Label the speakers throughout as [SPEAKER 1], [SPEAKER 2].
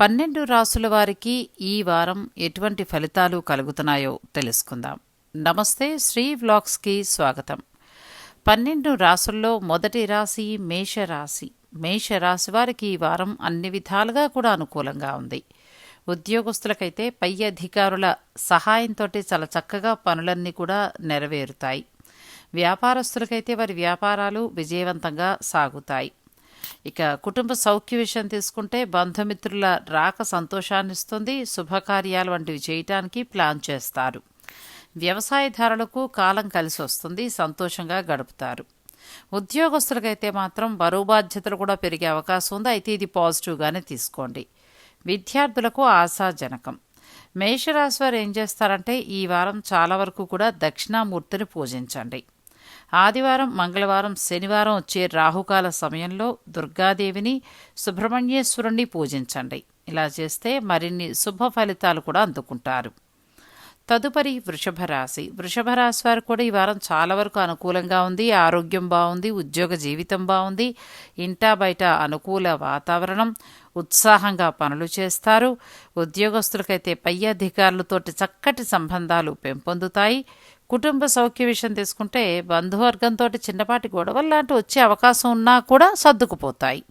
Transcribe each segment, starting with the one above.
[SPEAKER 1] పన్నెండు రాసుల వారికి ఈ వారం ఎటువంటి ఫలితాలు కలుగుతున్నాయో తెలుసుకుందాం. నమస్తే శ్రీ వ్లాగ్స్కి స్వాగతం. పన్నెండు రాసుల్లో మొదటి రాశి మేషరాశి. మేషరాశి వారికి ఈ వారం అన్ని విధాలుగా కూడా అనుకూలంగా ఉంది. ఉద్యోగస్తులకైతే పై అధికారుల సహాయంతో చాలా చక్కగా పనులన్నీ కూడా నెరవేరుతాయి. వ్యాపారస్తులకైతే వారి వ్యాపారాలు విజయవంతంగా సాగుతాయి. ఇక కుటుంబ సౌఖ్య విషయం తీసుకుంటే బంధుమిత్రుల రాక సంతోషాన్నిస్తుంది. శుభకార్యాలు వంటివి చేయటానికి ప్లాన్ చేస్తారు. వ్యవసాయదారులకు కాలం కలిసి వస్తుంది. సంతోషంగా గడుపుతారు. ఉద్యోగస్తులకైతే మాత్రం బరువు బాధ్యతలు కూడా పెరిగే అవకాశం ఉంది. అయితే ఇది పాజిటివ్గానే తీసుకోండి. విద్యార్థులకు ఆశాజనకం. మేషరాశి వారు ఏం చేస్తారంటే ఈ వారం చాలా వరకు కూడా దక్షిణామూర్తిని పూజించండి. ఆదివారం మంగళవారం శనివారం వచ్చే రాహుకాల సమయంలో దుర్గాదేవిని సుబ్రహ్మణ్యేశ్వరుణ్ణి పూజించండి. ఇలా చేస్తే మరిన్ని శుభ ఫలితాలు కూడా అందుకుంటారు. తదుపరి వృషభ రాశి. వృషభ రాశి వారు కూడా ఈ వారం చాలా వరకు అనుకూలంగా ఉంది. ఆరోగ్యం బాగుంది ఉద్యోగ జీవితం బాగుంది. ఇంటా బయట అనుకూల వాతావరణం ఉత్సాహంగా పనులు చేస్తారు. ఉద్యోగస్తులకైతే పై అధికారులతోటి చక్కటి సంబంధాలు పెంపొందుతాయి. కుటుంబ సౌఖ్య విషయం తీసుకుంటే బంధువర్గంతో చిన్నపాటి గొడవలు లాంటి వచ్చే అవకాశం ఉన్నా కూడా సర్దుకుపోతాయి.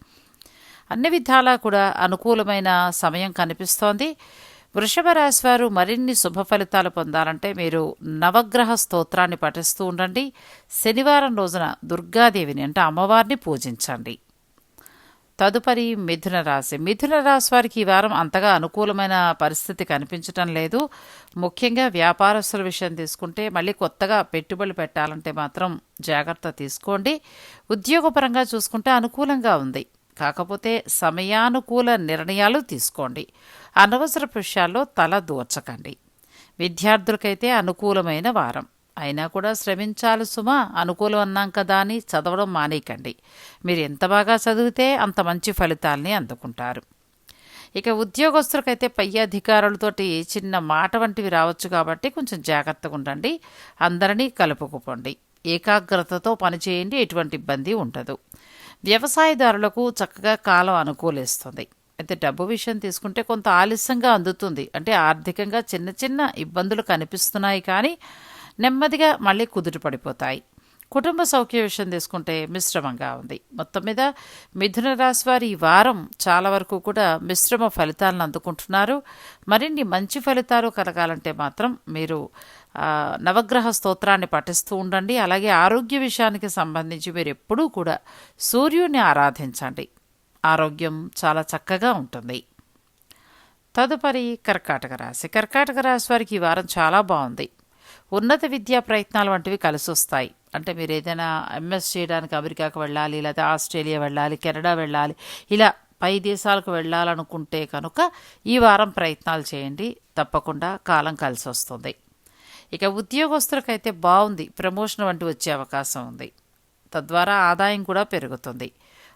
[SPEAKER 1] అన్ని విధాలా కూడా అనుకూలమైన సమయం కనిపిస్తోంది. వృషభ రాశి వారు మరిన్ని శుభ ఫలితాలు పొందాలంటే మీరు నవగ్రహ స్తోత్రాన్ని పఠిస్తూ ఉండండి. శనివారం రోజున దుర్గాదేవిని అంటే అమ్మవారిని పూజించండి. తదుపరి మిథున రాశి. మిథున రాశి వారికి ఈ వారం అంతగా అనుకూలమైన పరిస్థితి కనిపించటం లేదు. ముఖ్యంగా వ్యాపారస్తుల విషయం తీసుకుంటే మళ్ళీ కొత్తగా పెట్టుబడులు పెట్టాలంటే మాత్రం జాగ్రత్త తీసుకోండి. ఉద్యోగపరంగా చూసుకుంటే అనుకూలంగా ఉంది. కాకపోతే సమయానుకూల నిర్ణయాలు తీసుకోండి. అనవసర విషయాల్లో తల దూర్చకండి విద్యార్థులకైతే అనుకూలమైన వారం. అయినా కూడా శ్రమించాలి సుమా అనుకూలం అన్నాం కదా అని చదవడం మానేయకండి. మీరు ఎంత బాగా చదివితే అంత మంచి ఫలితాల్ని అందుకుంటారు. ఇక ఉద్యోగస్తులకైతే పై అధికారులతోటి చిన్న మాట వంటివి రావచ్చు కాబట్టి కొంచెం జాగ్రత్తగా ఉండండి. అందరినీ కలుపుకుపోండి ఏకాగ్రతతో పనిచేయండి ఎటువంటి ఇబ్బంది ఉండదు. వ్యవసాయదారులకు చక్కగా కాలం అనుకూలిస్తుంది. అయితే డబ్బు విషయం తీసుకుంటే కొంత ఆలస్యంగా అందుతుంది. అంటే ఆర్థికంగా చిన్న చిన్న ఇబ్బందులు కనిపిస్తున్నాయి కానీ నెమ్మదిగా మళ్ళీ కుదుట పడిపోతాయి. కుటుంబ సౌఖ్య విషయం తీసుకుంటే మిశ్రమంగా ఉంది. మొత్తం మీద మిథున రాశి వారి ఈ వారం చాలా వరకు కూడా మిశ్రమ ఫలితాలను అందుకుంటున్నారు. మరిన్ని మంచి ఫలితాలు కలగాలంటే మాత్రం మీరు నవగ్రహ స్తోత్రాన్ని పఠిస్తూ ఉండండి. అలాగే ఆరోగ్య విషయానికి సంబంధించి మీరు ఎప్పుడూ కూడా సూర్యుని ఆరాధించండి. ఆరోగ్యం చాలా చక్కగా ఉంటుంది. తదుపరి కర్కాటక రాశి. కర్కాటక రాశి వారికి ఈ వారం చాలా బాగుంది. ఉన్నత విద్యా ప్రయత్నాలు వంటివి కలిసి వస్తాయి. అంటే మీరు ఏదైనా ఎంఎస్ చేయడానికి అమెరికాకు వెళ్ళాలి లేదా ఆస్ట్రేలియా వెళ్ళాలి కెనడా వెళ్ళాలి ఇలా పై దేశాలకు వెళ్ళాలనుకుంటే కనుక ఈ వారం ప్రయత్నాలు చేయండి. తప్పకుండా కాలం కలిసి వస్తుంది. ఇక ఉద్యోగస్తులకైతే బాగుంది. ప్రమోషన్ వంటి వచ్చే అవకాశం ఉంది. తద్వారా ఆదాయం కూడా పెరుగుతుంది.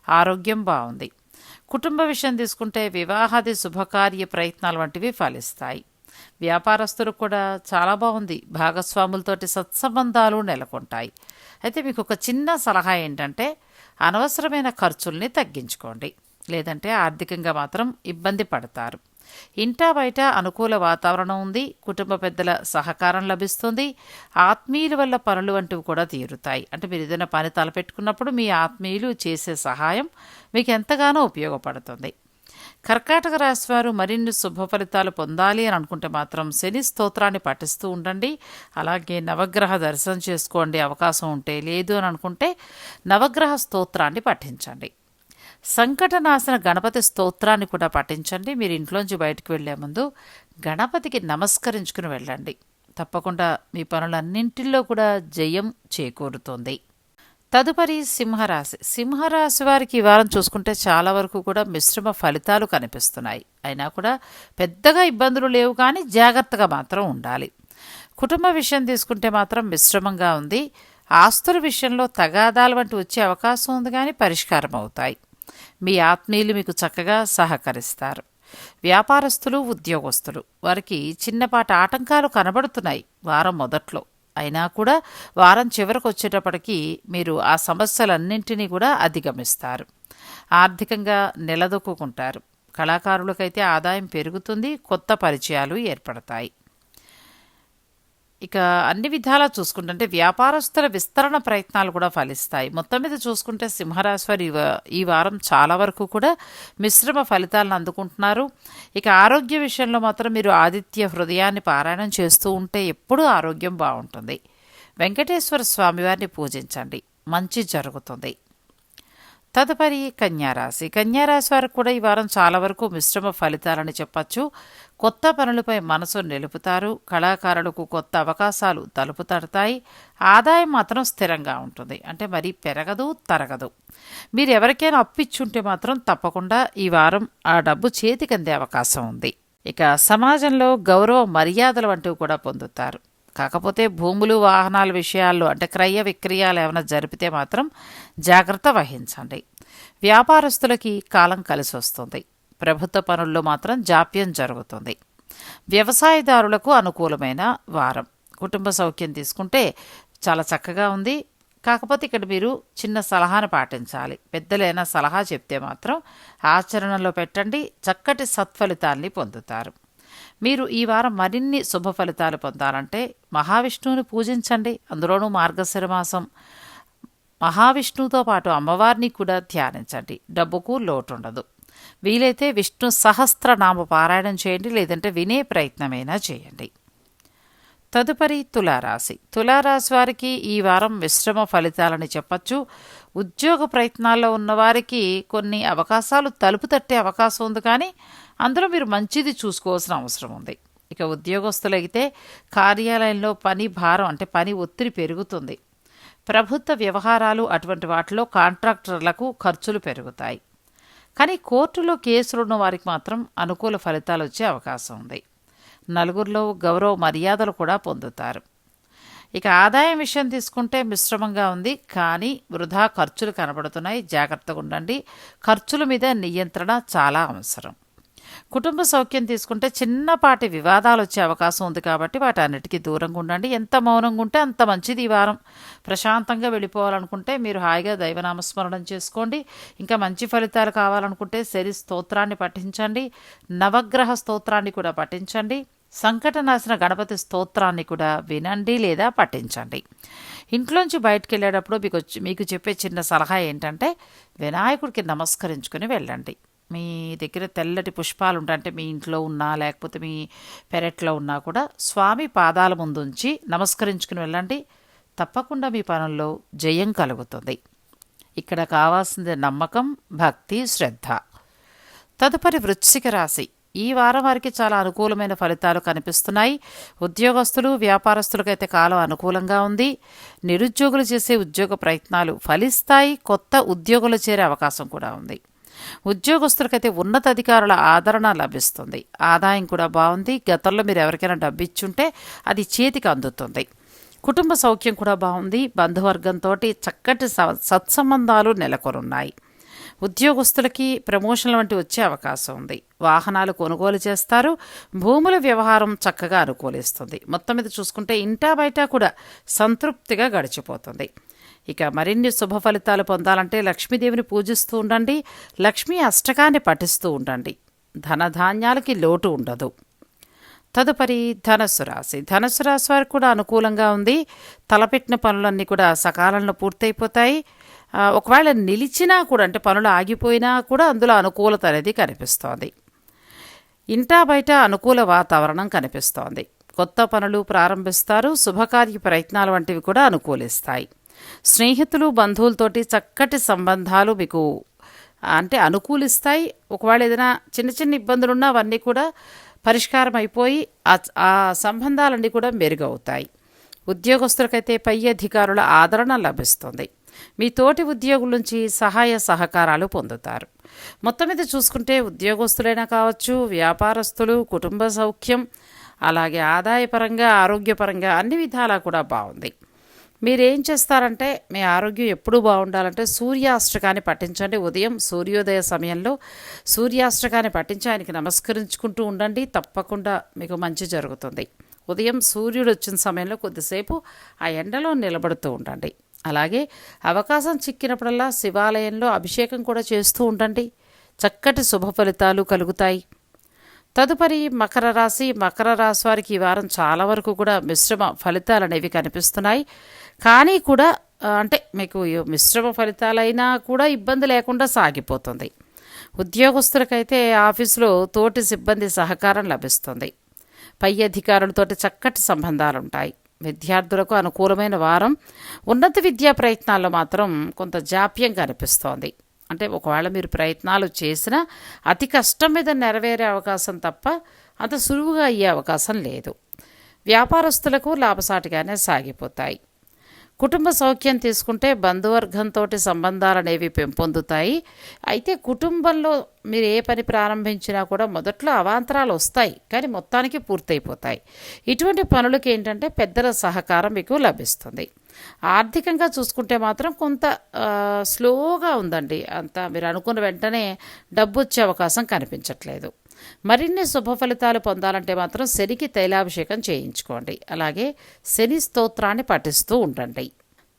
[SPEAKER 1] ఆరోగ్యం బాగుంది. కుటుంబ విషయం తీసుకుంటే వివాహాది శుభకార్య ప్రయత్నాలు వంటివి ఫలిస్తాయి. వ్యాపారస్తులకు కూడా చాలా బాగుంది. భాగస్వాములతోటి సత్సంబంధాలు నెలకొంటాయి. అయితే మీకు ఒక చిన్న సలహా ఏంటంటే అనవసరమైన ఖర్చుల్ని తగ్గించుకోండి. లేదంటే ఆర్థికంగా మాత్రం ఇబ్బంది పడతారు. ఇంటా బయట అనుకూల వాతావరణం ఉంది కుటుంబ పెద్దల సహకారం లభిస్తుంది ఆత్మీయుల వల్ల పనులు వంటివి కూడా తీరుతాయి. అంటే మీరు ఏదైనా పని తలపెట్టుకున్నప్పుడు మీ ఆత్మీయులు చేసే సహాయం మీకు ఎంతగానో ఉపయోగపడుతుంది. కర్కాటక రాశి వారు మరిన్ని శుభ ఫలితాలు పొందాలి అని అనుకుంటే మాత్రం శని స్తోత్రాన్ని పఠిస్తూ ఉండండి. అలాగే నవగ్రహ దర్శనం చేసుకోండి. అవకాశం ఉంటే లేదు అని అనుకుంటే నవగ్రహ స్తోత్రాన్ని పఠించండి. సంకటనాశన గణపతి స్తోత్రాన్ని కూడా పఠించండి. మీరు ఇంట్లోంచి బయటకు వెళ్ళే ముందు గణపతికి నమస్కరించుకుని వెళ్ళండి. తప్పకుండా మీ పనులన్నింటిలో కూడా జయం చేకూరుతుంది. తదుపరి సింహరాశి. సింహరాశి వారికి ఈ వారం చూసుకుంటే చాలా వరకు కూడా మిశ్రమ ఫలితాలు కనిపిస్తున్నాయి. అయినా కూడా పెద్దగా ఇబ్బందులు లేవు కానీ జాగ్రత్తగా మాత్రం ఉండాలి. కుటుంబ విషయం తీసుకుంటే మాత్రం మిశ్రమంగా ఉంది. ఆస్తుల విషయంలో తగాదాలు వంటి వచ్చే అవకాశం ఉంది కానీ పరిష్కారం అవుతాయి. మీ ఆత్మీయులు మీకు చక్కగా సహకరిస్తారు. వ్యాపారస్తులు ఉద్యోగస్తులు వారికి చిన్నపాటి ఆటంకాలు కనబడుతున్నాయి. వారం మొదట్లో అయినా కూడా వారం చివరకు వచ్చేటప్పటికి మీరు ఆ సమస్యలన్నింటినీ కూడా అధిగమిస్తారు. ఆర్థికంగా నిలదొక్కుంటారు కళాకారులకైతే ఆదాయం పెరుగుతుంది కొత్త పరిచయాలు ఏర్పడతాయి. ఇక అన్ని విధాలా చూసుకుంటే అంటే వ్యాపారస్తుల విస్తరణ ప్రయత్నాలు కూడా ఫలిస్తాయి. మొత్తం మీద చూసుకుంటే సింహరాశి వారు ఈ ఈ వారం చాలా వరకు కూడా మిశ్రమ ఫలితాలను అందుకుంటున్నారు. ఇక ఆరోగ్య విషయంలో మాత్రం మీరు ఆదిత్య హృదయాన్ని పారాయణం చేస్తూ ఉంటే ఎప్పుడూ ఆరోగ్యం బాగుంటుంది. వెంకటేశ్వర స్వామివారిని పూజించండి. మంచి జరుగుతుంది. తదుపరి కన్యారాశి. కన్యారాశి వారికి కూడా ఈ వారం చాలా వరకు మిశ్రమ ఫలితాలని చెప్పచ్చు. కొత్త పనులపై మనసు నిలుపుతారు. కళాకారులకు కొత్త అవకాశాలు తలుపు తడతాయి. ఆదాయం మాత్రం స్థిరంగా ఉంటుంది. అంటే మరి పెరగదు తరగదు. మీరు ఎవరికైనా అప్పిచ్చుంటే మాత్రం తప్పకుండా ఈ వారం ఆ డబ్బు చేతికందే అవకాశం ఉంది. ఇక సమాజంలో గౌరవ మర్యాదలు వంటివి కూడా పొందుతారు. కాకపోతే భూములు వాహనాల విషయాల్లో అంటే క్రయ విక్రయాలు ఏమైనా జరిపితే మాత్రం జాగ్రత్త వహించండి. వ్యాపారస్తులకి కాలం కలిసి వస్తుంది. ప్రభుత్వ పనుల్లో మాత్రం జాప్యం జరుగుతుంది. వ్యవసాయదారులకు అనుకూలమైన వారం. కుటుంబ సౌఖ్యం తీసుకుంటే చాలా చక్కగా ఉంది. కాకపోతే ఇక్కడ మీరు చిన్న సలహాను పాటించాలి. పెద్దలైనా సలహా చెప్తే మాత్రం ఆచరణలో పెట్టండి. చక్కటి సత్ఫలితాన్ని పొందుతారు. మీరు ఈ వారం మరిన్ని శుభ ఫలితాలు పొందాలంటే మహావిష్ణువుని పూజించండి. అందులోనూ మార్గశిర మాసం మహావిష్ణువుతో పాటు అమ్మవారిని కూడా ధ్యానించండి. డబ్బుకు లోటు ఉండదు వీలైతే విష్ణు సహస్రనామ పారాయణం చేయండి లేదంటే వినే ప్రయత్నమైనా చేయండి. తదుపరి తులారాశి. తులారాశి వారికి ఈ వారం మిశ్రమ ఫలితాలని చెప్పచ్చు. ఉద్యోగ ప్రయత్నాల్లో ఉన్నవారికి కొన్ని అవకాశాలు తలుపు తట్టే అవకాశం ఉంది కానీ అందులో మీరు మంచిది చూసుకోవాల్సిన అవసరం ఉంది. ఇక ఉద్యోగస్తులైతే కార్యాలయంలో పని భారం అంటే పని ఒత్తిడి పెరుగుతుంది. ప్రభుత్వ వ్యవహారాలు అటువంటి వాటిలో కాంట్రాక్టర్లకు ఖర్చులు పెరుగుతాయి. కానీ కోర్టులో కేసులున్న వారికి మాత్రం అనుకూల ఫలితాలు వచ్చే అవకాశం ఉంది. నలుగురిలో గౌరవ మర్యాదలు కూడా పొందుతారు. ఇక ఆదాయం విషయం తీసుకుంటే మిశ్రమంగా ఉంది. కానీ వృధా ఖర్చులు కనబడుతున్నాయి. జాగ్రత్తగా ఉండండి. ఖర్చుల మీద నియంత్రణ చాలా అవసరం. కుటుంబ సౌఖ్యం తీసుకుంటే చిన్నపాటి వివాదాలు వచ్చే అవకాశం ఉంది కాబట్టి వాటి అన్నిటికీ దూరంగా ఉండండి. ఎంత మౌనంగా ఉంటే అంత మంచిది ఈ వారం. ప్రశాంతంగా వెళ్ళిపోవాలనుకుంటే మీరు హాయిగా దైవనామస్మరణం చేసుకోండి. ఇంకా మంచి ఫలితాలు కావాలనుకుంటే శరి స్తోత్రాన్ని పఠించండి. నవగ్రహ స్తోత్రాన్ని కూడా పఠించండి. సంకటనాశన గణపతి స్తోత్రాన్ని కూడా వినండి లేదా పఠించండి. ఇంట్లోంచి బయటకు వెళ్ళేటప్పుడు మీకు వచ్చి మీకు చెప్పే చిన్న సలహా ఏంటంటే వినాయకుడికి నమస్కరించుకుని వెళ్ళండి. మీ దగ్గర తెల్లటి పుష్పాలు ఉంటాయంటే మీ ఇంట్లో ఉన్నా లేకపోతే మీ పెరట్లో ఉన్నా కూడా స్వామి పాదాల ముందుంచి నమస్కరించుకుని వెళ్ళండి. తప్పకుండా మీ పనుల్లో జయం కలుగుతుంది. ఇక్కడ కావాల్సింది నమ్మకం భక్తి శ్రద్ధ. తదుపరి వృశ్చిక రాశి. ఈ వారం వారికి చాలా అనుకూలమైన ఫలితాలు కనిపిస్తున్నాయి. ఉద్యోగస్తులు వ్యాపారస్తులకైతే కాలం అనుకూలంగా ఉంది. నిరుద్యోగులు చేసే ఉద్యోగ ప్రయత్నాలు ఫలిస్తాయి. కొత్త ఉద్యోగులు చేరే అవకాశం కూడా ఉంది. ఉద్యోగస్తులకైతే ఉన్నతాధికారుల ఆదరణ లభిస్తుంది. ఆదాయం కూడా బాగుంది. గతంలో మీరు ఎవరికైనా డబ్బు ఇచ్చుంటే అది చేతికి అందుతుంది. కుటుంబ సౌఖ్యం కూడా బాగుంది. బంధువర్గంతో చక్కటి స- సత్సంబంధాలు నెలకొనున్నాయి. ఉద్యోగస్తులకి ప్రమోషన్ల వంటి వచ్చే అవకాశం ఉంది. వాహనాలు కొనుగోలు చేస్తారు. భూముల వ్యవహారం చక్కగా అనుకూలిస్తుంది. మొత్తం మీద చూసుకుంటే ఇంటా బయట కూడా సంతృప్తిగా గడిచిపోతుంది. ఇక మరిన్ని శుభ ఫలితాలు పొందాలంటే లక్ష్మీదేవిని పూజిస్తూ ఉండండి. లక్ష్మీ అష్టకాన్ని పఠిస్తూ ఉండండి. ధనధాన్యాలకి లోటు ఉండదు. తదుపరి ధనుసు రాశి. ధనుసు రాశి వారికి కూడా అనుకూలంగా ఉంది. తలపెట్టిన పనులన్నీ కూడా సకాలంలో పూర్తయిపోతాయి. ఒకవేళ నిలిచినా కూడా అంటే పనులు ఆగిపోయినా కూడా అందులో అనుకూలత అనేది కనిపిస్తోంది. ఇంటా బయట అనుకూల వాతావరణం కనిపిస్తోంది. కొత్త పనులు ప్రారంభిస్తారు. శుభకార్య ప్రయత్నాలు వంటివి కూడా అనుకూలిస్తాయి. స్నేహితులు బంధువులతోటి చక్కటి సంబంధాలు మీకు అంటే అనుకూలిస్తాయి. ఒకవేళ ఏదైనా చిన్న చిన్న ఇబ్బందులు ఉన్నా అవన్నీ కూడా పరిష్కారం అయిపోయి ఆ ఆ సంబంధాలన్నీ కూడా మెరుగవుతాయి. ఉద్యోగస్తులకైతే పై అధికారుల ఆదరణ లభిస్తుంది. మీ తోటి ఉద్యోగుల నుంచి సహాయ సహకారాలు పొందుతారు. మొత్తం మీద చూసుకుంటే ఉద్యోగస్తులైనా కావచ్చు వ్యాపారస్తులు కుటుంబ సౌఖ్యం అలాగే ఆదాయపరంగా ఆరోగ్యపరంగా అన్ని విధాలా కూడా బాగుంది. మీరేం చేస్తారంటే మీ ఆరోగ్యం ఎప్పుడూ బాగుండాలంటే సూర్యాష్టకాన్ని పఠించండి. ఉదయం సూర్యోదయ సమయంలో సూర్యాష్టకాన్ని పఠించి ఆయనకి నమస్కరించుకుంటూ ఉండండి. తప్పకుండా మీకు మంచి జరుగుతుంది. ఉదయం సూర్యుడు వచ్చిన సమయంలో కొద్దిసేపు ఆ ఎండలో నిలబడుతూ ఉండండి. అలాగే అవకాశం చిక్కినప్పుడల్లా శివాలయంలో అభిషేకం కూడా చేస్తూ ఉండండి. చక్కటి శుభ ఫలితాలు కలుగుతాయి. తదుపరి మకర రాశి. మకర రాశి వారికి ఈ వారం చాలా వరకు కూడా మిశ్రమ ఫలితాలు అనేవి కనిపిస్తున్నాయి. కానీ కూడా అంటే మీకు మిశ్రమ ఫలితాలైనా కూడా ఇబ్బంది లేకుండా సాగిపోతుంది. ఉద్యోగస్తులకైతే ఆఫీసులో తోటి సిబ్బంది సహకారం లభిస్తుంది. పై అధికారులతోటి చక్కటి సంబంధాలు ఉంటాయి విద్యార్థులకు అనుకూలమైన వారం ఉన్నత విద్యా ప్రయత్నాల్లో మాత్రం కొంత జాప్యం కనిపిస్తోంది. అంటే ఒకవేళ మీరు ప్రయత్నాలు చేసినా అతి కష్టం మీద నెరవేరే అవకాశం తప్ప అంత సులువుగా అయ్యే అవకాశం లేదు. వ్యాపారస్తులకు లాభసాటిగానే సాగిపోతాయి. కుటుంబ సౌఖ్యం తీసుకుంటే బంధువర్గంతో సంబంధాలు అనేవి పెంపొందుతాయి. అయితే కుటుంబంలో మీరు ఏ పని ప్రారంభించినా కూడా మొదట్లో అవాంతరాలు వస్తాయి కానీ మొత్తానికి పూర్తయిపోతాయి. ఇటువంటి పనులకి ఏంటంటే పెద్దల సహకారం మీకు లభిస్తుంది. ఆర్థికంగా చూసుకుంటే మాత్రం కొంత స్లోగా ఉందండి. అంత మీరు అనుకున్న వెంటనే డబ్బు వచ్చే అవకాశం కనిపించట్లేదు. మరిన్ని శుభ ఫలితాలు పొందాలంటే మాత్రం శనికి తైలాభిషేకం చేయించుకోండి. అలాగే శని స్తోత్రాన్ని పఠిస్తూ ఉండండి.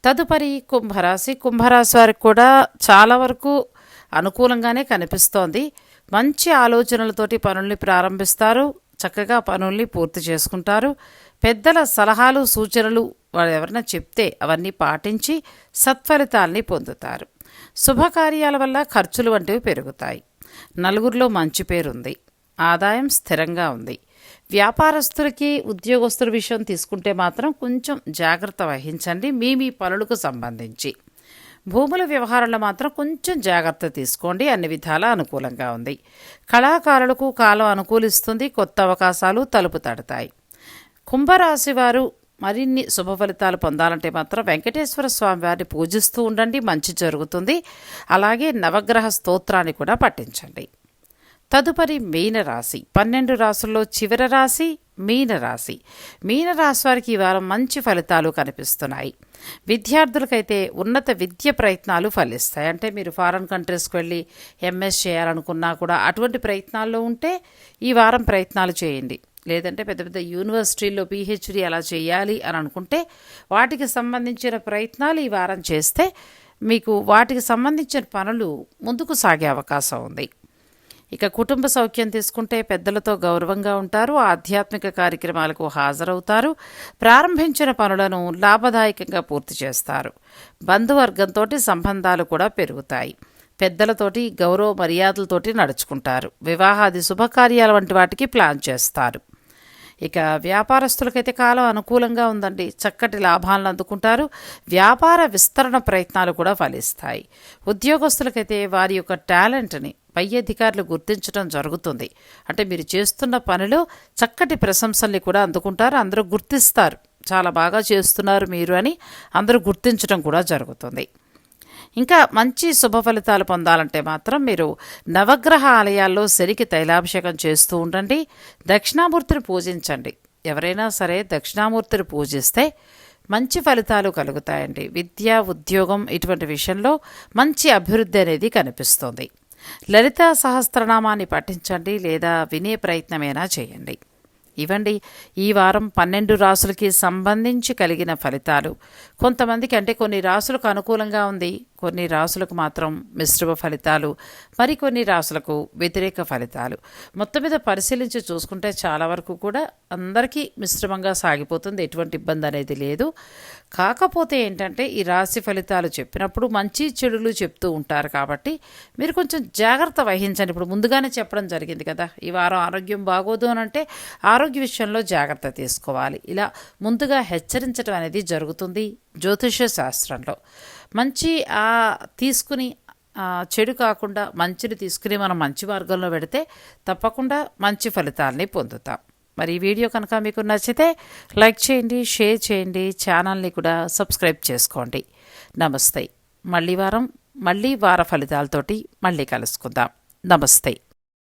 [SPEAKER 1] తదుపరి కుంభరాశి. కుంభరాశి వారికి కూడా చాలా వరకు అనుకూలంగానే కనిపిస్తోంది. మంచి ఆలోచనలతోటి పనుల్ని ప్రారంభిస్తారు. చక్కగా పనుల్ని పూర్తి చేసుకుంటారు. పెద్దల సలహాలు సూచనలు వాళ్ళు ఎవరైనా చెప్తే అవన్నీ పాటించి సత్ఫలితాల్ని పొందుతారు. శుభకార్యాల వల్ల ఖర్చులు వంటివి పెరుగుతాయి. నలుగురిలో మంచి పేరుంది. ఆదాయం స్థిరంగా ఉంది. వ్యాపారస్తులకి ఉద్యోగస్తుల విషయం తీసుకుంటే మాత్రం కొంచెం జాగ్రత్త వహించండి. మీ మీ పనులకు సంబంధించి. భూముల వ్యవహారంలో మాత్రం కొంచెం జాగ్రత్త తీసుకోండి. అన్ని విధాలా అనుకూలంగా ఉంది. కళాకారులకు కాలం అనుకూలిస్తుంది. కొత్త అవకాశాలు తలుపు తడతాయి. కుంభరాశి వారు మరిన్ని శుభ ఫలితాలు పొందాలంటే మాత్రం వెంకటేశ్వర స్వామి వారిని పూజిస్తూ ఉండండి. మంచి జరుగుతుంది. అలాగే నవగ్రహ స్తోత్రాన్ని కూడా పఠించండి. తదుపరి మీనరాశి పన్నెండు రాసుల్లో చివరి రాశి మీనరాశి మీనరాశి వారికి ఈ వారం మంచి ఫలితాలు కనిపిస్తున్నాయి. విద్యార్థులకైతే ఉన్నత విద్య ప్రయత్నాలు ఫలిస్తాయి. అంటే మీరు ఫారెన్ కంట్రీస్కి వెళ్ళి ఎంఎస్ చేయాలనుకున్నా కూడా అటువంటి ప్రయత్నాల్లో ఉంటే ఈ వారం ప్రయత్నాలు చేయండి. లేదంటే పెద్ద పెద్ద యూనివర్సిటీల్లో పిహెచ్డి అలా చేయాలి అని అనుకుంటే వాటికి సంబంధించిన ప్రయత్నాలు ఈ వారం చేస్తే మీకు వాటికి సంబంధించిన పనులు ముందుకు సాగే అవకాశం ఉంది. ఇక కుటుంబ సౌఖ్యం తీసుకుంటే పెద్దలతో గౌరవంగా ఉంటారు ఆధ్యాత్మిక కార్యక్రమాలకు హాజరవుతారు ప్రారంభించిన పనులను లాభదాయకంగా పూర్తి చేస్తారు. బంధువర్గంతో సంబంధాలు కూడా పెరుగుతాయి. పెద్దలతోటి గౌరవ మర్యాదలతోటి నడుచుకుంటారు. వివాహాది శుభకార్యాల వంటి వాటికి ప్లాన్ చేస్తారు. ఇక వ్యాపారస్తులకైతే కాలం అనుకూలంగా ఉందండి. చక్కటి లాభాలను అందుకుంటారు. వ్యాపార విస్తరణ ప్రయత్నాలు కూడా ఫలిస్తాయి. ఉద్యోగస్తులకైతే వారి యొక్క టాలెంట్ని పై అధికారులు గుర్తించడం జరుగుతుంది. అంటే మీరు చేస్తున్న పనిలో చక్కటి ప్రశంసల్ని కూడా అందుకుంటారు అందరూ గుర్తిస్తారు. చాలా బాగా చేస్తున్నారు మీరు అని అందరూ గుర్తించడం కూడా జరుగుతుంది. ఇంకా మంచి శుభ ఫలితాలు పొందాలంటే మాత్రం మీరు నవగ్రహ ఆలయాల్లో శనికి తైలాభిషేకం చేస్తూ ఉండండి. దక్షిణామూర్తిని పూజించండి. ఎవరైనా సరే దక్షిణామూర్తిని పూజిస్తే మంచి ఫలితాలు కలుగుతాయండి. విద్య ఉద్యోగం ఇటువంటి విషయంలో మంచి అభివృద్ధి అనేది కనిపిస్తుంది. లలితా సహస్రనామాన్ని పఠించండి లేదా వినే ప్రయత్నమైనా చేయండి. ఇవ్వండి ఈ వారం పన్నెండు రాసులకి సంబంధించి కలిగిన ఫలితాలు. కొంతమందికి అంటే కొన్ని రాసులకు అనుకూలంగా ఉంది. కొన్ని రాసులకు మాత్రం మిశ్రమ ఫలితాలు మరికొన్ని రాసులకు వ్యతిరేక ఫలితాలు. మొత్తం మీద పరిశీలించి చూసుకుంటే చాలా వరకు కూడా అందరికీ మిశ్రమంగా సాగిపోతుంది ఎటువంటి ఇబ్బంది అనేది లేదు. కాకపోతే ఏంటంటే ఈ రాశి ఫలితాలు చెప్పినప్పుడు మంచి చెడులు చెప్తూ ఉంటారు కాబట్టి మీరు కొంచెం జాగ్రత్త వహించండి. ఇప్పుడు ముందుగానే చెప్పడం జరిగింది కదా ఈ వారం ఆరోగ్యం బాగోదు అని అంటే ఆరోగ్య విషయంలో జాగ్రత్త తీసుకోవాలి. ఇలా ముందుగా హెచ్చరించడం అనేది జరుగుతుంది జ్యోతిష శాస్త్రంలో. మంచి తీసుకుని చెడు కాకుండా మంచిని తీసుకుని మనం మంచి మార్గంలో పెడితే తప్పకుండా మంచి ఫలితాలని పొందుతాం. మరి ఈ వీడియో కనుక మీకు నచ్చితే లైక్ చేయండి షేర్ చేయండి ఛానల్ని కూడా సబ్స్క్రైబ్ చేసుకోండి. నమస్తే. మళ్ళీ వారం మళ్ళీ వార ఫలితాలతోటి మళ్ళీ కలుసుకుందాం. నమస్తే.